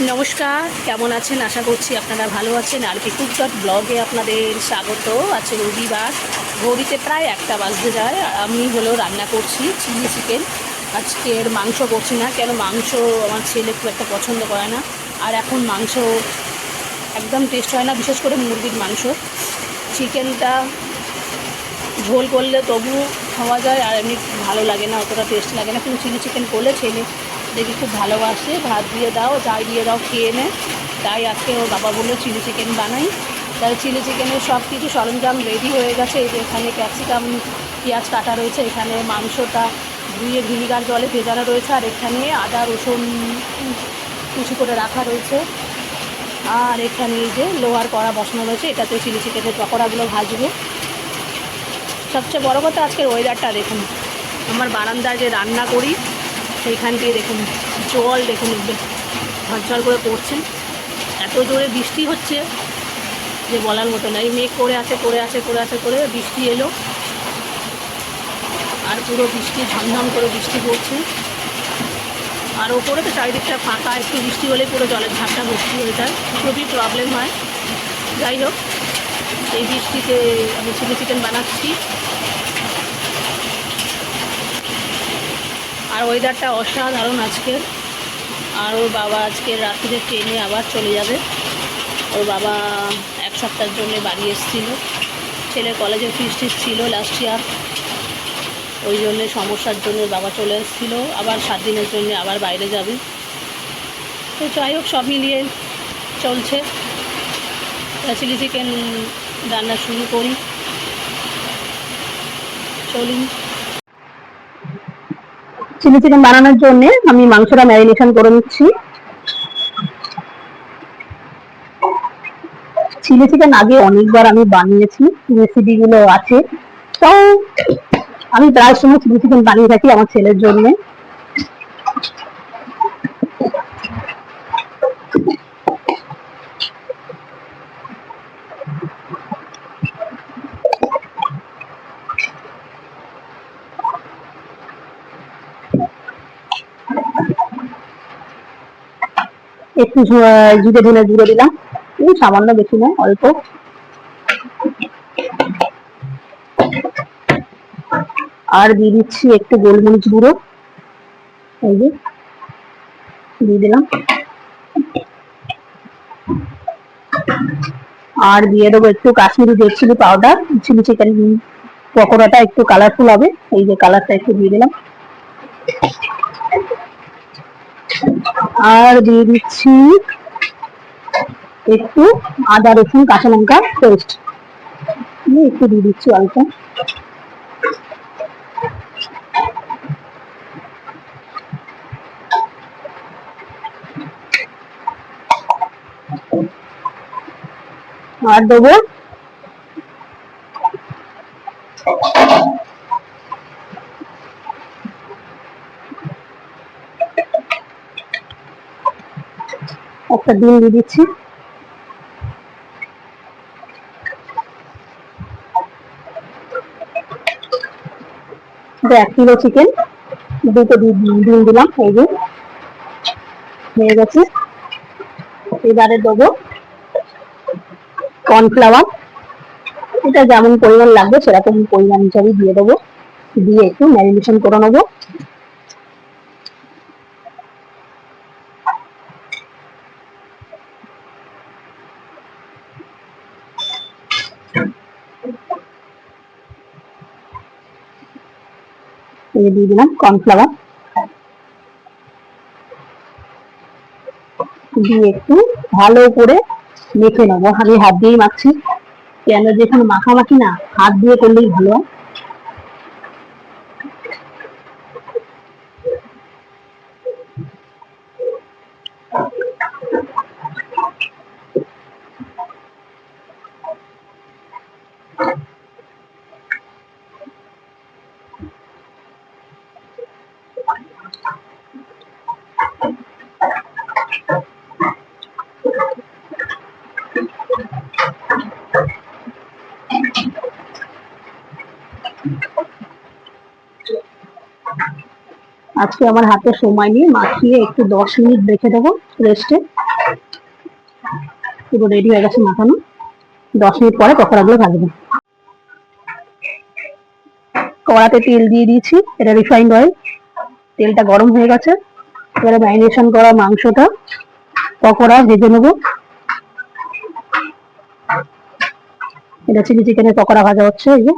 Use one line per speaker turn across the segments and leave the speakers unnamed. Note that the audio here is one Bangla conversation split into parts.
নমস্কার, কেমন আছেন? আশা করছি আপনারা ভালো আছেন। আর পিকুক ডট ব্লগে আপনাদের স্বাগত। আছে রবিবার, ঘড়িতে প্রায় একটা বাজতে যায়। আমি হলো রান্না করছি, চিলি চিকেন। আজকের মাংস করছি না, কেন মাংস আমার ছেলে খুব একটা পছন্দ করে না। আর এখন মাংস একদম টেস্ট হয় না, বিশেষ করে মুরগির মাংস। চিকেনটা ঝোল করলে তবু খাওয়া যায়, আর এমনি ভালো লাগে না, অতটা টেস্ট লাগে না। কিন্তু চিলি চিকেন করলে ছেলে দেখি খুব ভালোবাসে, ভাত দিয়ে দাও চাই দিয়ে দাও, খেয়ে নে। তাই আজকে ওর বাবা বলল, চিলি চিকেন বানাই। তাই চিলি চিকেনের সব কিছু সরঞ্জাম রেডি হয়ে গেছে। এই যে এখানে ক্যাপসিকাম পেঁয়াজ কাটা রয়েছে, এখানে মাংসটা ধুয়ে ভিনিগার জলে ভেজানো রয়েছে, আর এখানে আদা, রসুন, কুচি করে রাখা রয়েছে। আর এখানে এই যে লোহার কড়া বসানো রয়েছে, এটাতে চিলি চিকেনের পকোড়াগুলো ভাজবো। সবচেয়ে বড় কথা আজকের ওয়েদারটা দেখুন। আমার বারান্দায় যে রান্না করি সেইখান দিয়ে দেখুন, জল দেখুন, একদম ঝরঝর করে পড়ছে। এত জোরে বৃষ্টি হচ্ছে যে বলার মতো না। এই মেঘ করে আছে করে আছে করে আছে, করে বৃষ্টি এলো। আর পুরো বৃষ্টি, ঝমঝম করে বৃষ্টি পড়ছে। আর ওপরে তো চারিদিকটা ফাঁকা, একটু বৃষ্টি হলে পুরো জলের ঝাপটা ভর্তি হয়ে যায়। খুবই প্রবলেম হয়। যাই হোক, এই বৃষ্টিতে আমি চিলি চিকেন বানাচ্ছি। আর ওয়েদারটা অসাধারণ আজকের আর ওর বাবা আজকে রাত্রিতে ট্রেনে আবার চলে যাবে। ওর বাবা এক সপ্তাহের জন্য বাড়ি এসেছিল। ছেলে কলেজে ফিস টিস ছিল লাস্ট ইয়ার ওই জন্যে সমস্যার জন্য বাবা চলে এসেছিল। আবার সাত দিনের জন্য আবার বাইরে যাবে। তো যাই হোক, সব মিলিয়ে চলছে। চিলি চিকেন রান্না শুরু করি? চলুন। চিলি চিকেন বানানোর জন্য আমি মাংসটা ম্যারিনেশন করে নিচ্ছি। চিলি চিকেন আগে অনেকবার আমি বানিয়েছি রেসিপি গুলো আছে। তো আমি প্রায় সময় চিলি চিকেন বানিয়ে থাকি আমার ছেলের জন্য। একটু জিরে ধনে জুড়ে দিলাম। সামান্য বেশি না, অল্প। আর দিয়ে দিচ্ছি একটু গোলমরিচ গুঁড়ো। এই যে, দিয়ে দিলাম। আর দিয়ে দেবো একটু Kashmiri red chilli powder chilli chicken পকোড়াটা একটু কালারফুল হবে। এই যে কালারটা একটু দিয়ে দিলাম। আর দিয়ে দিচ্ছি একটু আদা, রসুন, কাঁচা লঙ্কা পেস্ট একটু দিয়ে দিচ্ছি অল্প। আর দেবো একটা ডিম দিয়ে দিচ্ছি। এক কিলো চিকেন দুটো ডিম দিলাম, এই যে। হয়ে গেছে। এবারে দেবো কর্নফ্লাওয়ার এটা যেমন পরিমাণ লাগবে, সেরকম পরিমাণ হিসাবে দিয়ে দেবো। দিয়ে একটু ম্যারিনেশন করে নেব। এই দিয়ে দিলাম কর্নফ্লাওয়ার দিয়ে একটু ভালো করে মেখে নেব। আমি হাত দিয়েই মাখছি। কেন যেখানে মাখামাখি না, হাত দিয়ে করলেই ভালো। হয়।
আজকে আমার হাতে সময় নিয়ে মাখিয়ে একটু দশ মিনিট রেখে দেবো রেস্টে। পুরো রেডি হয়ে গেছে মাখানো। দশ মিনিট পরে পকোড়াগুলো ভাজবো। কড়াতে তেল দিয়ে দিয়েছি, এটা রিফাইন্ড অয়েল তেলটা গরম হয়ে গেছে। এবারে ম্যারিনেশন করা মাংসটা, পকোড়া ভেজে নেব। এটা চিলি চিকেনের পকোড়া ভাজা হচ্ছে, এই যে।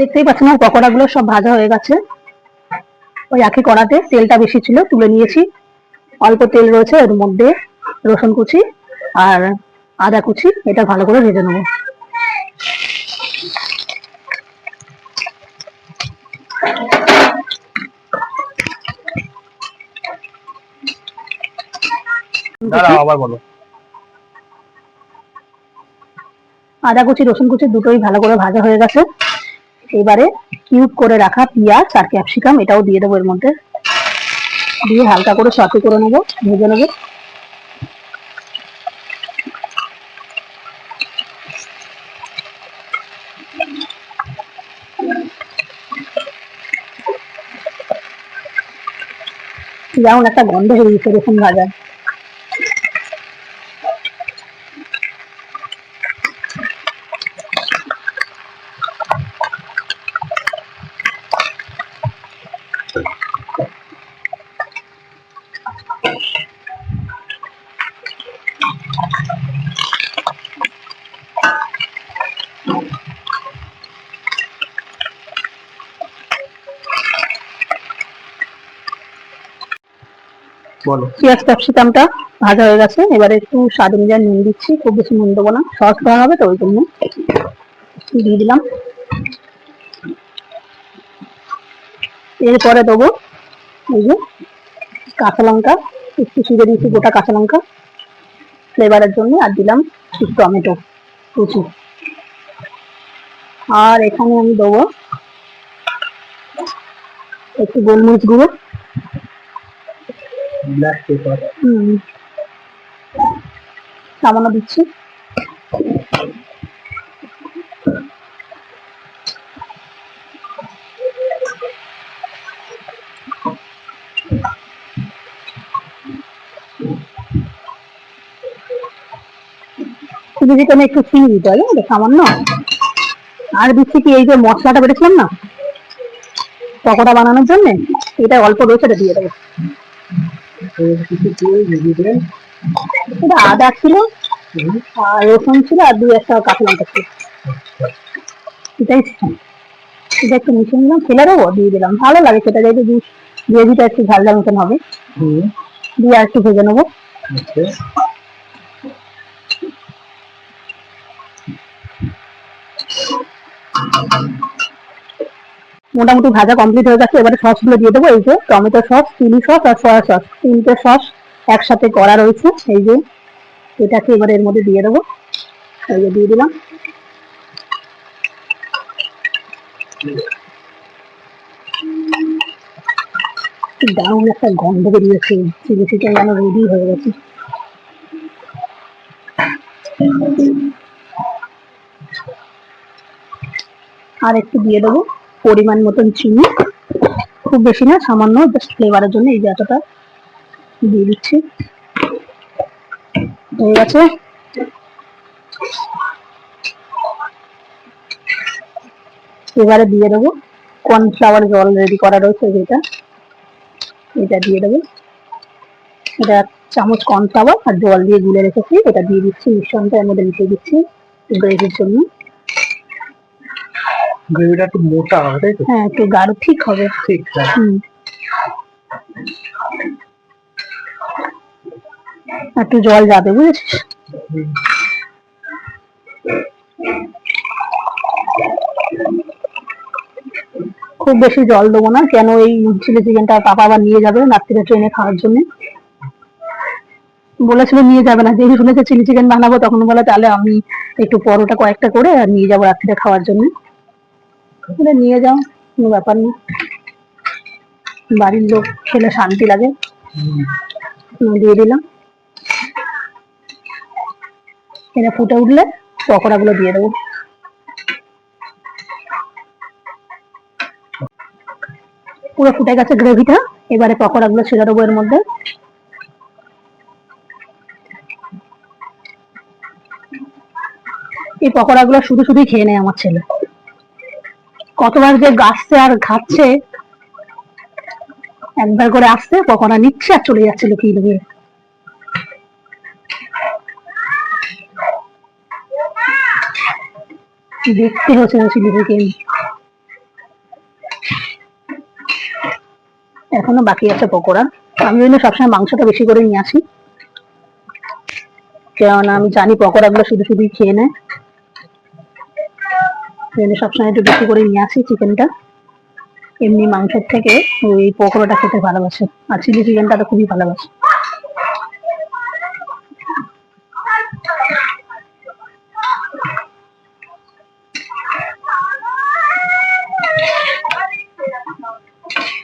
দেখতেই পাচ্ছেন আমার পকোড়াগুলো সব ভাজা হয়ে গেছে। ওই একই কড়াতে তেলটা বেশি ছিল, তুলে নিয়েছি। অল্প তেল রয়েছে এর মধ্যে রসুন কুচি আর আদা কুচি এটা ভালো করে ভেজে নেব। আদা কুচি রসুন কুচি দুটোই ভালো করে ভাজা হয়ে গেছে। এবারে কিউব করে রাখা পেঁয়াজ আর ক্যাপসিকাম এটাও দিয়ে দেবো এর মধ্যে। দিয়ে হালকা করে সাথে করে নেব, ভেজে নেব। যেমন একটা গন্ধ হয়ে গেছে রসুন ভাজা
বলো।
পেঁয়াজ ক্যাপসিকামটা ভাজা হয়ে গেছে। এবারে একটু স্বাদ অনুযায়ী নুন দিচ্ছি। খুব বেশি নুন দেবো না। সস দেওয়া হবে তো ওই জন্য। দিয়ে দিলাম। এরপরে দেবো এই যে কাঁচা লঙ্কা। একটু ছিঁড়ে দিয়েছি গোটা কাঁচা লঙ্কা। ফ্লেভারের জন্য আর দিলাম একটু টমেটো, কুচি। আর এখানে আমি দেবো একটু গোলমরিচ গুঁড়ো।
ব্ল্যাক পেপার
সামান্য দিচ্ছি। চিলি চিকেনে একটু চিনি দিতে হবে সামান্য। আর দিচ্ছি কি, এই যে মশলাটা বেড়েছিলাম না, পকোড়া বানানোর জন্য, এটা অল্প রয়েছে দিয়ে দেবো। এটা আদা ছিল, আর রসুন ছিল, আর দুই একটা কাঁচা লঙ্কা ছিল। এটা একটু মিশিয়ে নিলাম, ফেলে দেবো, দিয়ে দিলাম। ভালো লাগে সেটা যেহেতু গ্রেভিটা একটু ঝাল ঝাল মতন হবে। দিয়ে আর একটু ভেজে নেব।
ওকে
মোটামুটি ভাজা কমপ্লিট হয়ে গেছে, এবারে সসগুলো দিয়ে দেবো। এই যে টমেটো সস চিলি সস আর সয়া সস তিনটে সস একসাথে করা রয়েছে। এই যে এটাকে এবারে এর মধ্যে দিয়ে দেবো। এই যে দিয়ে দিলাম। দারুণ একটা গন্ধ বেরিয়েছে। চিলি চিকেন যেন রেডি হয়ে গেছে। আর একটু দিয়ে দেবো। পরিমাণ মতন চিনি। খুব বেশি না, সামান্য জাস্ট ফ্লেভারের জন্য এই যে এতটা দিয়ে দিচ্ছি। হয়ে গেছে। এবারে দিয়ে দেবো। কর্নফ্লাওয়ার জল রেডি করা রয়েছে যেটা। এটা দিয়ে দেবো। এটা এক চামচ কর্নফ্লাওয়ার আর জল দিয়ে গুলে রেখেছি। এটা দিয়ে দিচ্ছি মিশ্রণটা, এর মধ্যে মিশিয়ে দিচ্ছি। গ্রেভির জন্য।
গ্রেভিটা একটু মোটা হবে তাই তো?
হ্যাঁ একটু গাঢ় ঠিক হবে।
ঠিক
একটু জল যাবে বুঝেছিস? খুব বেশি জল দেবো না কেন এই চিলি চিকেনটা পাপা আবার নিয়ে যাবে রাত্রিরে ট্রেনে খাওয়ার জন্য? বলেছিল নিয়ে যাবে না যেই শুনেছে চিলি চিকেন বানাবো তখন বলে তাহলে আমি একটু পরোটা কয়েকটা করে আর নিয়ে যাব রাত্রিরে খাওয়ার জন্য। বলে নিয়ে যাও, কোনো ব্যাপার নেই। বাড়ির লোক খেলে শান্তি লাগে। দিয়ে দিলাম। এটা ফুটে উঠলে পকোড়া গুলো দিয়ে দেবো। পুরো ফুটে গেছে গ্রেভিটা। এবারে পকোড়া গুলো ছেড়ে দেবো এর মধ্যে। এই পকোড়া গুলো শুধু শুধুই খেয়ে নেয় আমার ছেলে। কতবার যে গাছছে আর খাচ্ছে, একবার করে আসছে পকোড়া নিচ্ছে আর চলে যাচ্ছে লুকিয়ে লুকিয়ে দেখতে হচ্ছে না চিকেন এখনও বাকি আছে পকোড়া। আমি জন্য সবসময় মাংসটা বেশি করে নিয়ে আসি। কেননা আমি জানি পকোড়া গুলো শুধু শুধুই খেয়ে নেয়। জন্য সবসময় একটু বেশি করে নিয়ে আসি চিকেনটা এমনি মাংসের থেকে ওই পকোড়াটা খেতে ভালোবাসে। আর চিলি চিকেনটা তো খুবই ভালোবাসে।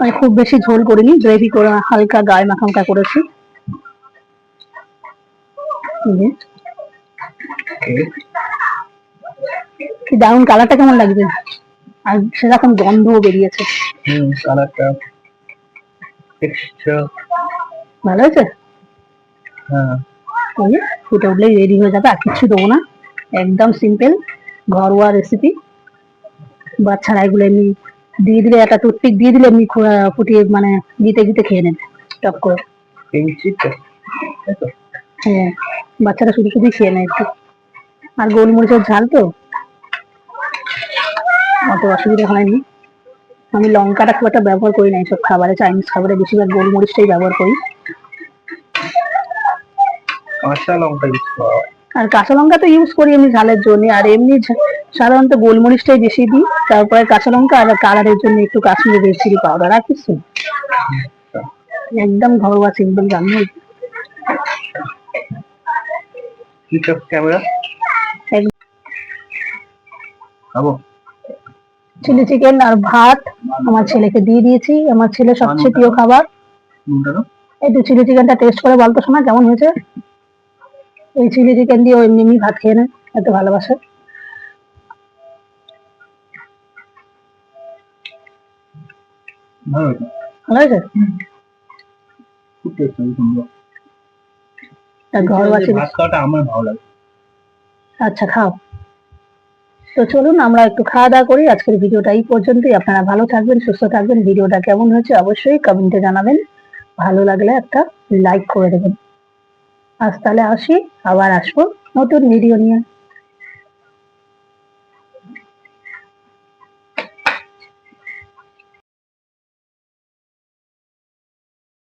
আমি খুব বেশি ঝোল করিনি গ্রেভি করে হালকা গায়ে মাখা মাখা করেছি কি দারুণ কালারটা কেমন লাগবে? আর সেরকম গন্ধও বেরিয়েছে।
হুম কালারটা টেক্সচার
ভালো হয়েছে?
হ্যাঁ।
ফুটে উঠলেই রেডি হয়ে যাবে আর কিছু দেবো না। একদম সিম্পল ঘরোয়া রেসিপি বাচ্চারা এগুলো এমনি দিয়ে দিলে একটা টুথপিক দিয়ে দিলে এমনি ফুটিয়ে মানে দিতে দিতে খেয়ে নেবে টপ করে। হ্যাঁ বাচ্চারা শুধু শুধু খেয়ে নেয় একটু। আর গোলমরিচের ঝাল তো? অত অসুবিধা হয়নি। আমি লঙ্কাটা খুব একটা ব্যবহার করি না এইসব খাবারে চাইনিজ খাবারে বেশিরভাগ গোলমরিচটাই ব্যবহার করি।
কাঁচা লঙ্কা ইউজ করা।
আর কাঁচা লঙ্কা তো ইউজ করি আমি ঝালের জন্য আর এমনি সাধারণত গোলমরিচটাই বেশি দিই। তারপরে কাঁচা লঙ্কা আর কালারের জন্য একটু কাশ্মীরি রেড চিলি পাউডার আর কিছু একদম ঘরোয়া সিম্পল রান্না।
ক্যামেরা খাব?
চিলি চিকেন আর ভাত আমার ছেলেকে দিয়ে দিয়েছি। আমার ছেলে সবচেয়ে প্রিয় খাবার। একটু চিলি চিকেনটা টেস্ট করে বলতো শোনা কেমন হয়েছে? এই চিলি চিকেন দিয়ে এমনি এমনি ভাত খেয়ে নেয় এত ভালোবাসে।
ভালো হয়েছে? খুব টেস্ট আমার ভালো লাগে।
আচ্ছা খাও। তো চলুন, আমরা একটু খাওয়া দাওয়া করি। আজকের ভিডিওটা এই পর্যন্তই। আপনারা ভালো থাকবেন, সুস্থ থাকবেন। ভিডিওটা কেমন হয়েছে অবশ্যই কমেন্টে জানাবেন। ভালো লাগলে একটা লাইক করে দেবেন। আজ তাহলে আসি, আবার আসব নতুন ভিডিও নিয়ে।